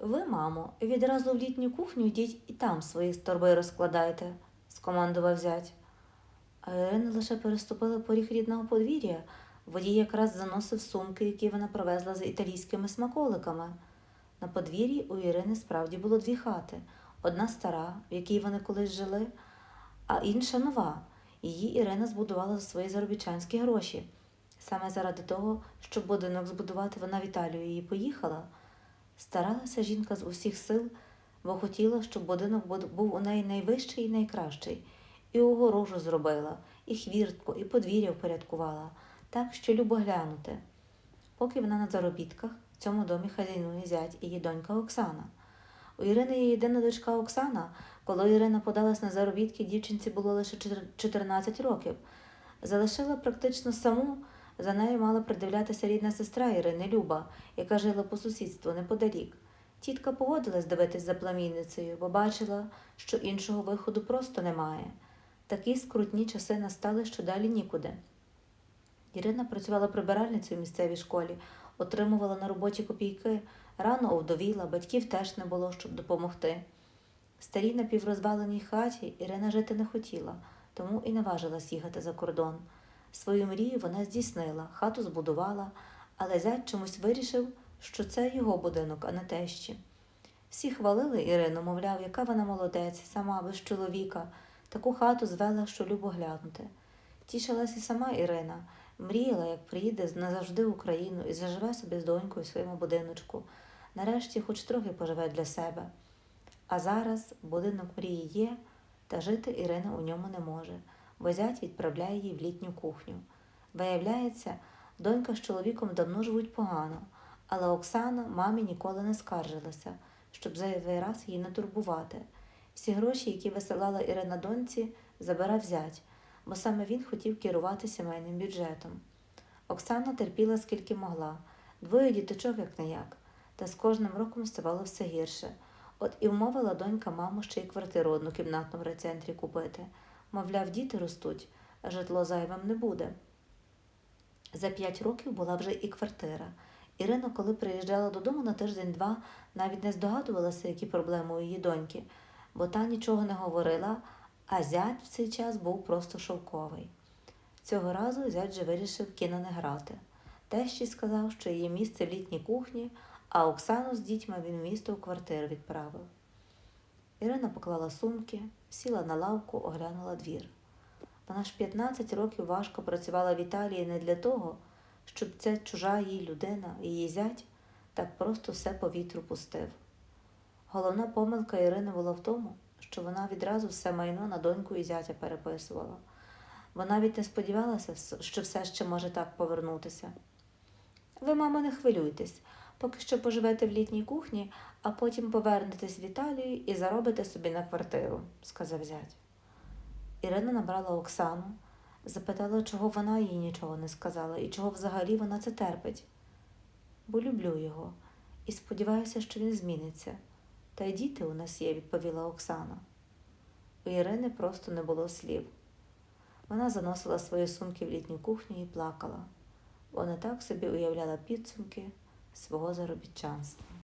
Ви, мамо, відразу в літню кухню йдіть і там свої торби розкладайте, скомандував зять. А Ірина лише переступила поріг рідного подвір'я. Водій якраз заносив сумки, які вона привезла з італійськими смаколиками. На подвір'ї у Ірини справді було дві хати: одна стара, в якій вони колись жили, а інша нова. Її Ірина збудувала за свої заробітчанські гроші. Саме заради того, щоб будинок збудувати, вона в Італію її поїхала. Старалася жінка з усіх сил, бо хотіла, щоб будинок був у неї найвищий і найкращий, і огорожу зробила, і хвіртку, і подвір'я впорядкувала, так, що любо глянути. Поки вона на заробітках, в цьому домі хазяйнує зять і її донька Оксана. У Ірини є єдина дочка Оксана. Коли Ірина подалась на заробітки, дівчинці було лише 14 років. Залишила практично саму, за нею мала придивлятися рідна сестра Ірини Люба, яка жила по сусідству неподалік. Тітка погодилась дивитись за племінницею, бо бачила, що іншого виходу просто немає. Такі скрутні часи настали, що далі нікуди. Ірина працювала прибиральницею в місцевій школі, отримувала на роботі копійки, рано овдовіла, батьків теж не було, щоб допомогти. Старій напіврозваленій хаті Ірина жити не хотіла, тому і наважилась їхати за кордон. Свою мрію вона здійснила, хату збудувала, але зять чомусь вирішив, що це його будинок, а не тещі. Всі хвалили Ірину, мовляв, яка вона молодець, сама без чоловіка, таку хату звела, що любо глянути. Тішилась і сама Ірина, мріяла, як приїде назавжди в Україну і заживе собі з донькою в своєму будиночку. Нарешті хоч трохи поживе для себе. А зараз будинок мрії є, та жити Ірина у ньому не може, бо зять відправляє її в літню кухню. Виявляється, донька з чоловіком давно живуть погано, але Оксана мамі ніколи не скаржилася, щоб зайвий раз її не турбувати. Всі гроші, які висилала Ірина доньці, забирав зять, бо саме він хотів керувати сімейним бюджетом. Оксана терпіла скільки могла, двоє діточок як не як, та з кожним роком ставало все гірше. От і вмовила донька маму ще й квартиру однокімнатну в райцентрі купити. Мовляв, діти ростуть, житло зайвим не буде. За п'ять років була вже і квартира. Ірина, коли приїжджала додому на тиждень-два, навіть не здогадувалася, які проблеми у її доньки, бо та нічого не говорила, а зять в цей час був просто шовковий. Цього разу зять же вирішив кіно не грати. Тещі сказав, що її місце в літній кухні, а Оксану з дітьми він місто в квартиру відправив. Ірина поклала сумки, сіла на лавку, оглянула двір. Вона ж 15 років важко працювала в Італії не для того, щоб ця чужа їй людина, її зять, так просто все по вітру пустив. Головна помилка Ірини була в тому, що вона відразу все майно на доньку і зятя переписувала. Вона навіть не сподівалася, що все ще може так повернутися. Ви, мамо, не хвилюйтесь, поки що поживете в літній кухні, а потім повернетесь в Італію і заробите собі на квартиру, сказав зять. Ірина набрала Оксану, запитала, чого вона їй нічого не сказала і чого взагалі вона це терпить. Бо люблю його і сподіваюся, що він зміниться. Та й діти у нас є, відповіла Оксана. У Ірини просто не було слів. Вона заносила свої сумки в літню кухню і плакала. Вона так собі уявляла підсумки свого заробітчанства.